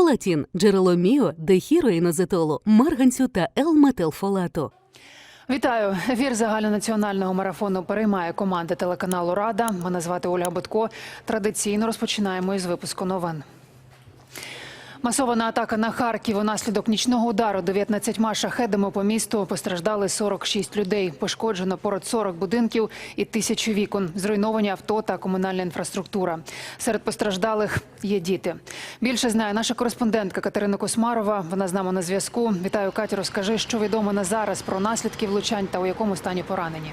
Фолатін – джерело міо, дехіроїнозетолу, марганцю та Л-метилфолату. Вітаю! Ефір загальнонаціонального марафону переймає команда телеканалу Рада. Мене звати Ольга Битко. Традиційно розпочинаємо із випуску новин. Масована атака на Харків унаслідок нічного удару 19 шахедами по місту постраждали 46 людей. Пошкоджено понад 40 будинків і тисячу вікон. Зруйновані авто та комунальна інфраструктура. Серед постраждалих є діти. Більше знає наша кореспондентка Катерина Космарова. Вона з нами на зв'язку. Вітаю, Катю. Розкажи, що відомо на зараз про наслідки влучань та у якому стані поранені.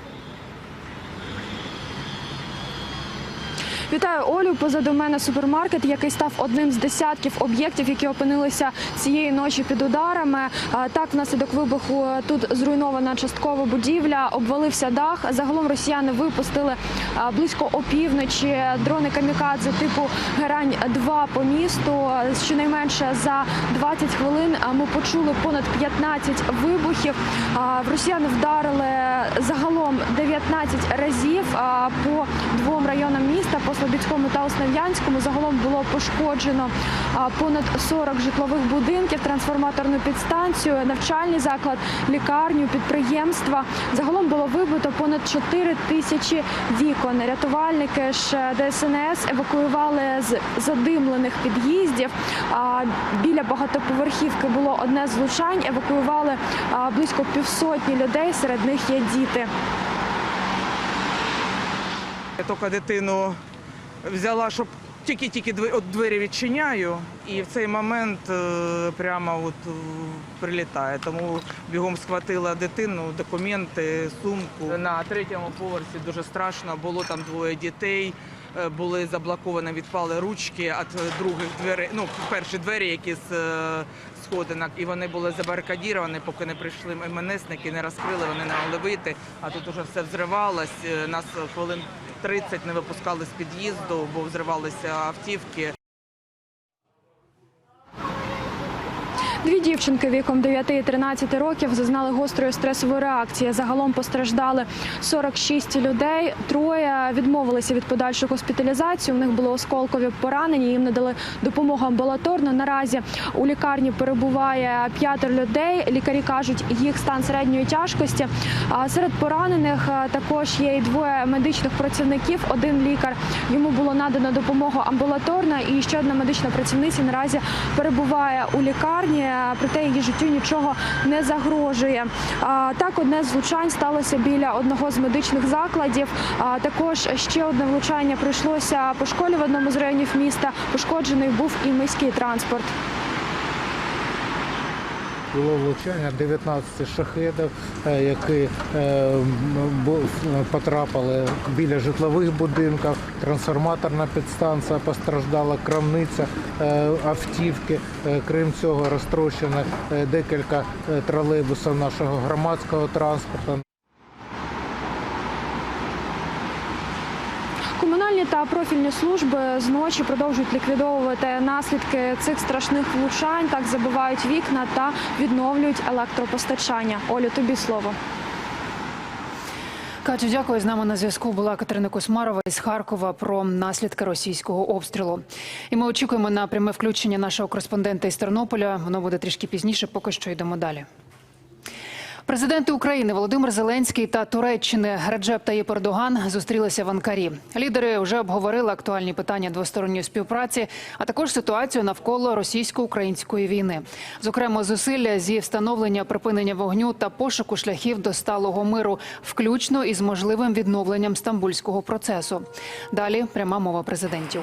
Вітаю Олю. Позаду мене супермаркет, який став одним з десятків об'єктів, які опинилися цієї ночі під ударами. Так, внаслідок вибуху тут зруйнована часткова будівля, обвалився дах. Загалом росіяни випустили близько опівночі дрони камікадзе типу Герань 2 по місту. Щонайменше за 20 хвилин ми почули понад 15 вибухів. В росіяни вдарили загалом 19 разів по двом районам міста, по Слобідському та Основ'янському. Загалом було пошкоджено понад 40 житлових будинків, трансформаторну підстанцію, навчальний заклад, лікарню, підприємства. Загалом було вибито понад 4 тисячі вікон. Рятувальники ж ДСНС евакуювали з задимлених під'їздів. Біля багатоповерхівки було одне з влучань. Евакуювали близько півсотні людей. Серед них є діти. Я тільки дитину взяла, щоб тільки-тільки от двері відчиняю, і в цей момент е, прямо от е, прилітає. Тому бігом схватила дитину, документи, сумку. На третьому поверсі дуже страшно, було там двоє дітей. е, Були заблоковані, відпали ручки від других дверей. Ну, перші двері, які з е, сходинок, і вони були забарикадіровані, поки не прийшли МНСники, не розкрили, вони не могли вийти. А тут уже все взривалось. Е, Нас хвилин 30 не випускали з під'їзду, бо взривалися автівки. Дві дівчинки віком 9 і 13 років зазнали гострої стресової реакції. Загалом постраждали 46 людей. Троє відмовилися від подальшої госпіталізації. У них були осколкові поранення. Їм надали допомогу амбулаторно. Наразі у лікарні перебуває п'ятеро людей. Лікарі кажуть, їх стан середньої тяжкості. Серед поранених е, також є і двоє медичних працівників. Один лікар йому було надано допомогу амбулаторно, і ще одна медична працівниця наразі перебуває у лікарні. Проте її життю нічого не загрожує. Так, одне з влучань сталося біля одного з медичних закладів. Також ще одне влучання прийшлося по школі в одному з районів міста. Пошкоджений був і міський транспорт. Було влучання 19 шахедів, е, які е, потрапили біля житлових будинків, трансформаторна підстанція постраждала, крамниця, е, автівки. Крім цього, розтрощено декілька тролейбусів нашого громадського транспорту. Та профільні служби зночі продовжують ліквідовувати наслідки цих страшних влучань. Так забивають вікна та відновлюють електропостачання. Олю, тобі слово. Катю, дякую. З нами на зв'язку була Катерина Космарова із Харкова про наслідки російського обстрілу. І ми очікуємо на пряме включення нашого кореспондента із Тернополя. Воно буде трішки пізніше. Поки що йдемо далі. Президенти України Володимир Зеленський та Туреччини Реджеп Таїп Ердоган зустрілися в Анкарі. Лідери вже обговорили актуальні питання двосторонньої співпраці, а також ситуацію навколо російсько-української війни. Зокрема, зусилля зі встановлення припинення вогню та пошуку шляхів до сталого миру, включно із можливим відновленням стамбульського процесу. Далі пряма мова президентів.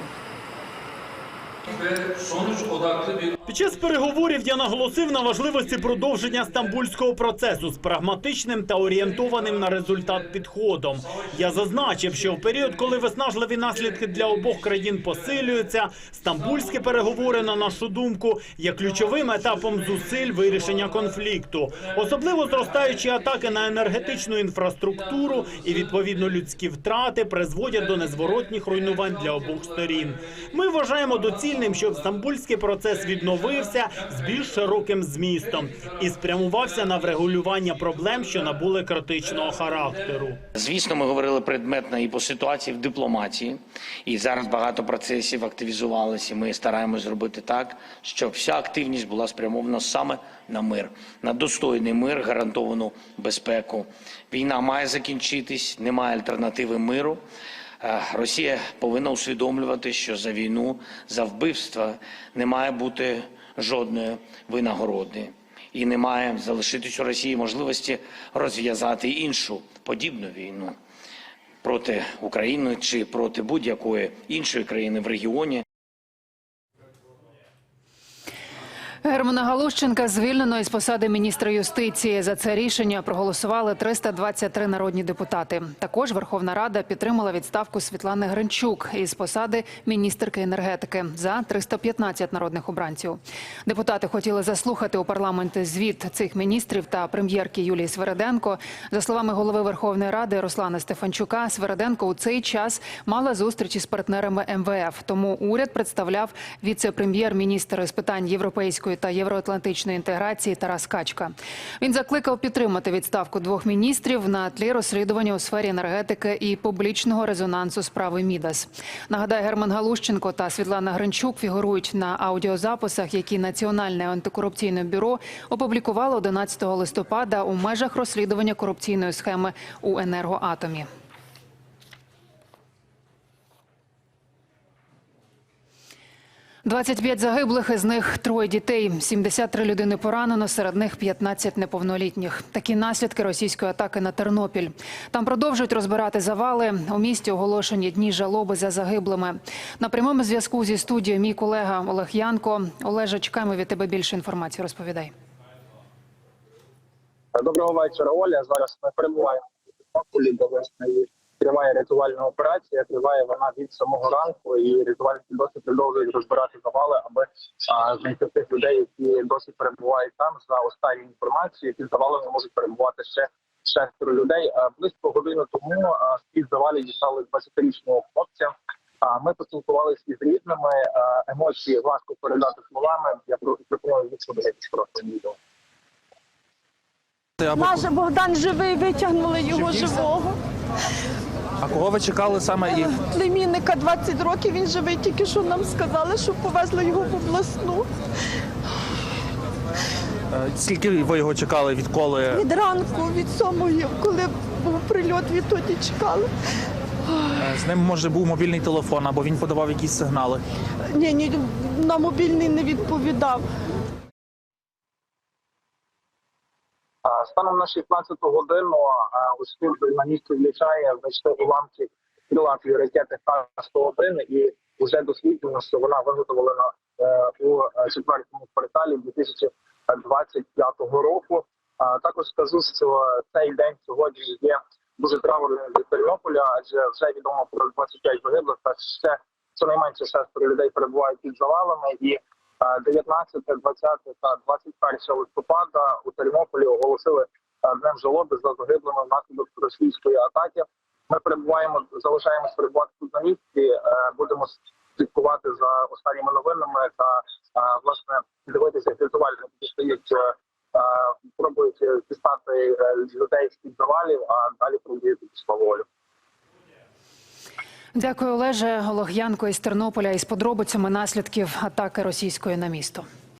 Під час переговорів я наголосив на важливості продовження стамбульського процесу з прагматичним та орієнтованим на результат підходом. Я зазначив, що в період, коли виснажливі наслідки для обох країн посилюються, стамбульські переговори, на нашу думку, є ключовим етапом зусиль вирішення конфлікту, особливо зростаючі атаки на енергетичну інфраструктуру і відповідно людські втрати призводять до незворотніх руйнувань для обох сторін. Ми вважаємо доцільним доцільним, щоб стамбульський процес відновився з більш широким змістом і спрямувався на врегулювання проблем, що набули критичного характеру. Звісно, ми говорили предметно і по ситуації в дипломатії, і зараз багато процесів активізувалися. Ми стараємось зробити так, щоб вся активність була спрямована саме на мир, на достойний мир, гарантовану безпеку. Війна має закінчитись, немає альтернативи миру. Е, Росія повинна усвідомлювати, що за війну, за вбивства не має бути жодної винагороди і не має залишитись у Росії можливості розв'язати іншу подібну війну проти України чи проти будь-якої іншої країни в регіоні. Германа Галущенка звільнено із посади міністра юстиції. За це рішення проголосували 323 народні депутати. Також Верховна Рада підтримала відставку Світлани Гринчук із посади міністерки енергетики за 315 народних обранців. Депутати хотіли заслухати у парламенті звіт цих міністрів та прем'єрки Юлії Свереденко. За словами голови Верховної Ради Руслана Стефанчука, Свереденко у цей час мала зустрічі з партнерами МВФ. Тому уряд представляв віце-прем'єр-міністр з питань європейської та євроатлантичної інтеграції Тарас Качка. Він закликав підтримати відставку двох міністрів на тлі розслідування у сфері енергетики і публічного резонансу справи Мідас. Нагадаю, Герман Галущенко та Світлана Гринчук фігурують на аудіозаписах, які Національне антикорупційне бюро опублікувало 11 листопада у межах розслідування корупційної схеми у енергоатомі. – 25 загиблих, із них троє дітей, 73 людини поранено, серед них 15 неповнолітніх. Такі наслідки російської атаки на Тернопіль. Там продовжують розбирати завали. У місті оголошені дні жалоби за загиблими. На прямому зв'язку зі студією мій колега Олег Янко. Олеже, чекаємо від тебе більше інформації. Розповідай. Доброго вечора, Оля. Зараз ми перебуваємо в Тернополі, де власне триває рятувальна операція. Триває вона від самого ранку, і рятувальники досі продовжують розбирати завали, аби знайти тих людей, які досі перебувають там. За останню інформацію, під завалами можуть перебувати ще шестеро людей. А, близько години тому з-під дістали 20-річного хлопця. А ми поспілкувалися із рідними. А, емоції важко передати словами. Я про- пропоную їх подивитися просто відео. Наш Богдан живий, витягнули його живого. А кого ви чекали саме і Племінника 20 років, він живий, тільки що нам сказали, що повезли його в обласну. е, скільки ви його чекали, відколи Від ранку, від сьомої, коли був прильот, відтоді чекали. е, з ним може був мобільний телефон або він подавав якісь сигнали? Ні, ні, на мобільний не відповідав. Станом на 16 годину у службі на місці влічає знайшли уламки крилатої ракети Х-101 і вже досліджено, що вона виготовлена е, у е, четвертому кварталі 2025 року. Також скажу, що цей день сьогодні є дуже траурним для Тернополя, адже вже відомо про 25 загиблих, та ще щонайменше шестеро людей перебувають під завалами і. Е, 19, 20 та 21 листопада у Тернополі оголосили е, днем жалоби за загиблими внаслідок російської атаки. Ми перебуваємо, залишаємось перебувати тут на місці. е, Будемо слідкувати за останніми новинами та е, власне дивитися, як рятувальники е, пробують дістати людей з під завалів, а далі пробують пішла волю. Дякую, Олеже. Олег Янко із Тернополя із подробицями наслідків атаки російської на місто.